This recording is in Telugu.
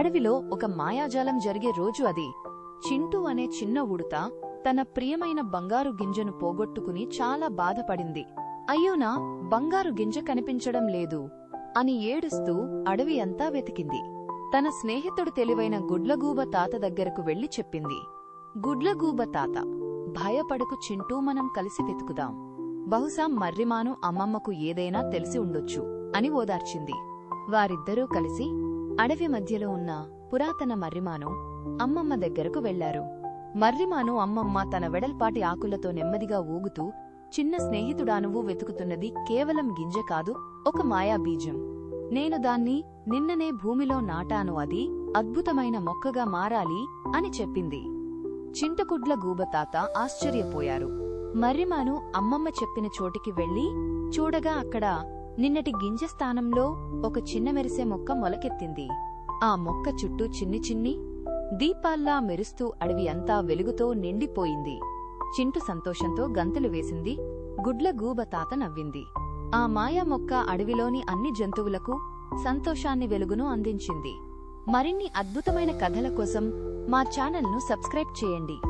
అడవిలో ఒక మాయాజాలం జరిగే రోజు అది. చింటూ అనే చిన్న ఉడుత తన ప్రియమైన బంగారు గింజను పోగొట్టుకుని చాలా బాధపడింది. అయ్యోనా బంగారు గింజ కనిపించడం లేదు అని ఏడుస్తూ అడవి అంతా వెతికింది. తన స్నేహితుడు తెలివైన గుడ్లగూబ తాత దగ్గరకు వెళ్ళి చెప్పింది. గుడ్లగూబ తాత భయపడకు చింటూ మనం కలిసి వెతుకుదాం. బహుశా మర్రిమాను అమ్మమ్మకు ఏదైనా తెలిసి ఉండొచ్చు అని ఓదార్చింది. వారిద్దరూ కలిసి అడవి మధ్యలో ఉన్న పురాతన మర్రిమాను అమ్మమ్మ దగ్గరకు వెళ్ళారు. మర్రిమాను అమ్మమ్మ తన వెడల్పాటి ఆకులతో నెమ్మదిగా ఊగుతూ చిన్న స్నేహితుడా నువ్వు వెతుకుతున్నది కేవలం గింజ కాదు ఒక మాయా బీజం. నేను దాన్ని నిన్ననే భూమిలో నాటాను అది అద్భుతమైన మొక్కగా మారాలి అని చెప్పింది. చింటకుడ్ల గూబతాత ఆశ్చర్యపోయారు. మర్రిమాను అమ్మమ్మ చెప్పిన చోటికి వెళ్ళి చూడగా అక్కడ నిన్నటి గింజ స్థానంలో ఒక చిన్న మెరిసే మొక్క మొలకెత్తింది. ఆ మొక్క చుట్టూ చిన్ని చిన్ని దీపాల్లా మెరుస్తూ అడవి అంతా వెలుగుతో నిండిపోయింది. చింటు సంతోషంతో గంతులు వేసింది. గుడ్ల గూబ తాత నవ్వింది. ఆ మాయా మొక్క అడవిలోని అన్ని జంతువులకు సంతోషాన్ని వెలుగును అందించింది. మరిన్ని అద్భుతమైన కథల కోసం మా ఛానల్ను సబ్స్క్రైబ్ చేయండి.